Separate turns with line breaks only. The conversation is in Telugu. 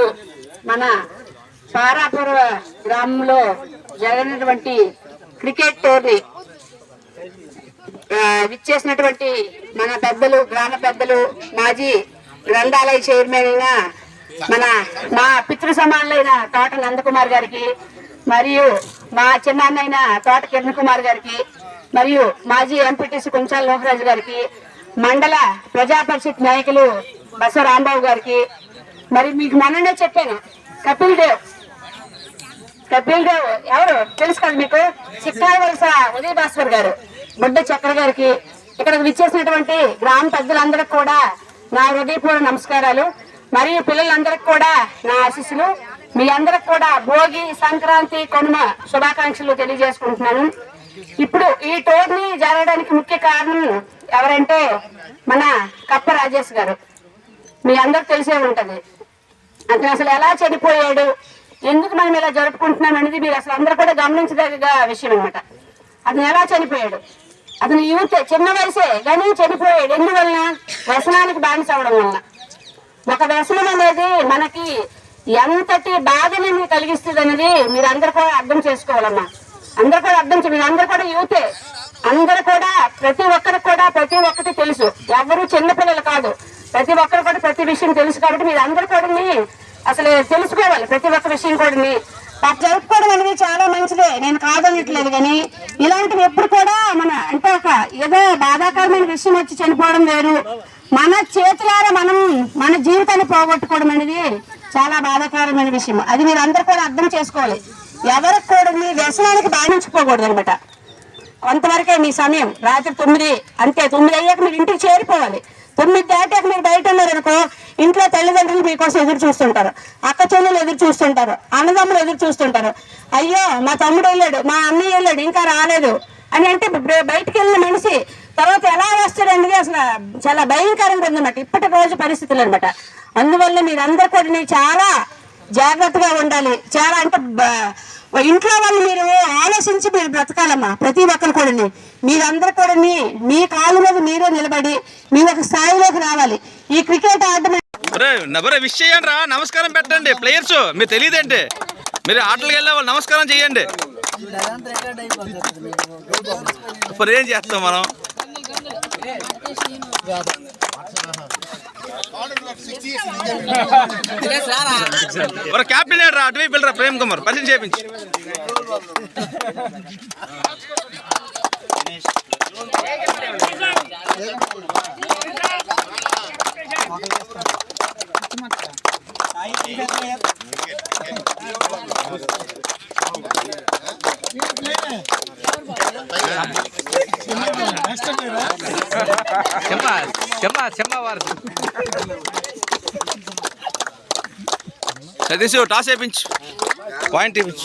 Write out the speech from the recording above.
ఇప్పుడు మన పారాపుర గ్రామంలో జరిగినటువంటి క్రికెట్ టోర్నీ విచ్చేసినటువంటి మన పెద్దలు గ్రామ పెద్దలు మాజీ గ్రంథాలయ చైర్మన్ అయిన మన మా పితృ సమానులైన తోట నందకుమార్ గారికి మరియు మా చిన్నాన్నైన తోట కిరణ్ కుమార్ గారికి మరియు మాజీ ఎంపీటీసీ కుంచాల లోకరాజు గారికి మండల ప్రజా పరిషత్ నాయకులు బస రాంబాబు గారికి మరి మీకు మొన్ననే చెప్పాను. కపిల్ దేవ్. కపిల్ దేవ్ ఎవరు? తెలుసు కదా మీకు? చిక్కాల వలస ఉదయ భాస్కర్ గారు. బుడ్డ చక్ర గారికి ఇక్కడ విచ్చేసినటువంటి గ్రామ పెద్దలందరికి కూడా నా హృదయపూర్వ నమస్కారాలు. మరియు పిల్లలందరికీ కూడా నా ఆశీస్సులు. మీ అందరికి కూడా భోగి సంక్రాంతి కొనుమ శుభాకాంక్షలు తెలియజేసుకుంటున్నాను. ఇప్పుడు ఈ టోర్ని జరగడానికి ముఖ్య కారణం ఎవరంటే మన కప్ప రాజేష్ గారు. మీ అందరికి తెలిసే ఉంటది. అతను అసలు ఎలా చనిపోయాడు? ఎందుకు మనం ఇలా జరుపుకుంటున్నాం అనేది మీరు అసలు అందరూ కూడా గమనించదగ్గ విషయం అనమాట అతను ఎలా చనిపోయాడు? అతను యూత్ చిన్న వయసే కానీ చనిపోయాడు. ఎందువలన? వ్యసనానికి బానిస అవడం వలన. ఒక వ్యసనం అనేది మనకి ఎంతటి బాధని కలిగిస్తుంది అనేది మీరు అందరు కూడా అర్థం చేసుకోవాలమ్మా. అందరు కూడా అర్థం చే- మీరు అందరు కూడా యూతే. అందరు కూడా ప్రతి ఒక్కరికి కూడా ప్రతి ఒక్కటి తెలుసు. ఎవరు చిన్నపిల్లలు కాదు. ప్రతి ఒక్కరు ప్రతి విషయం తెలుసు కాబట్టి మీరు అందరు కూడా అసలు తెలుసుకోవాలి. ప్రతి ఒక్క విషయం కూడా పాప జరుపుకోవడం అనేది చాలా మంచిదే. నేను కాదనట్లేదు కానీ ఇలాంటివి ఎప్పుడు కూడా మన అంటే ఒక ఏదో బాధాకరమైన విషయం వచ్చి చనిపోవడం వేరు. మన చేతులారా మనం మన జీవితాన్ని పోగొట్టుకోవడం అనేది చాలా బాధాకరమైన విషయం. అది మీరు అందరు కూడా అర్థం చేసుకోవాలి. ఎవరికి కూడా మీ వ్యసనానికి బాధించుకోకూడదు అనమాట కొంతవరకే మీ సమయం రాత్రి తొమ్మిది అంతే తొమ్మిది అయ్యాక మీరు ఇంటికి చేరిపోవాలి. తొమ్మిది దాటాక మీరు బయట కోసం ఎదురు చూస్తుంటారు. అక్క చెల్లెలు ఎదురు చూస్తుంటారు. అన్నదమ్ములు ఎదురు చూస్తుంటారు. అయ్యో మా తమ్ముడు వెళ్ళాడు మా అన్నయ్య వెళ్ళాడు ఇంకా రాలేదు అని అంటే బయటికి వెళ్ళిన మనిషి తర్వాత ఎలా వేస్తాడు అనేది అసలు చాలా భయంకరంగా ఉందన్నమాట. ఇప్పటి రోజు పరిస్థితులు అనమాట అందువల్ల మీరందరూ కూడా చాలా జాగ్రత్తగా ఉండాలి. చాలా అంటే ఇంట్లో వాళ్ళు మీరు ఆలోచించి మీరు బ్రతకాలమ్మా. ప్రతి ఒక్కరు కూడా మీరందరూ కూడా మీ కాళ్ళ మీద మీరే నిలబడి మీరు ఒక స్థాయిలోకి రావాలి. ఈ క్రికెట్ ఆడడం
ఒరే నవరే విష్ చేయండి రా. నమస్కారం పెట్టండి. ప్లేయర్స్ మీరు తెలియదండి మీరు ఆటలకు వెళ్ళే వాళ్ళు నమస్కారం చేయండి. ఇప్పుడు ఏం చేస్తాం మనం? ఒక క్యాప్టెన్ రా. అటువైపు వెళ్ళరా ప్రేమ్ కుమార్. పరిచయం చేయించి
చెమ్మ చెమ్మ చెమ్మ వారు.
సతీష్ టాస్ వేయించు పాయింట్ ఇప్పించు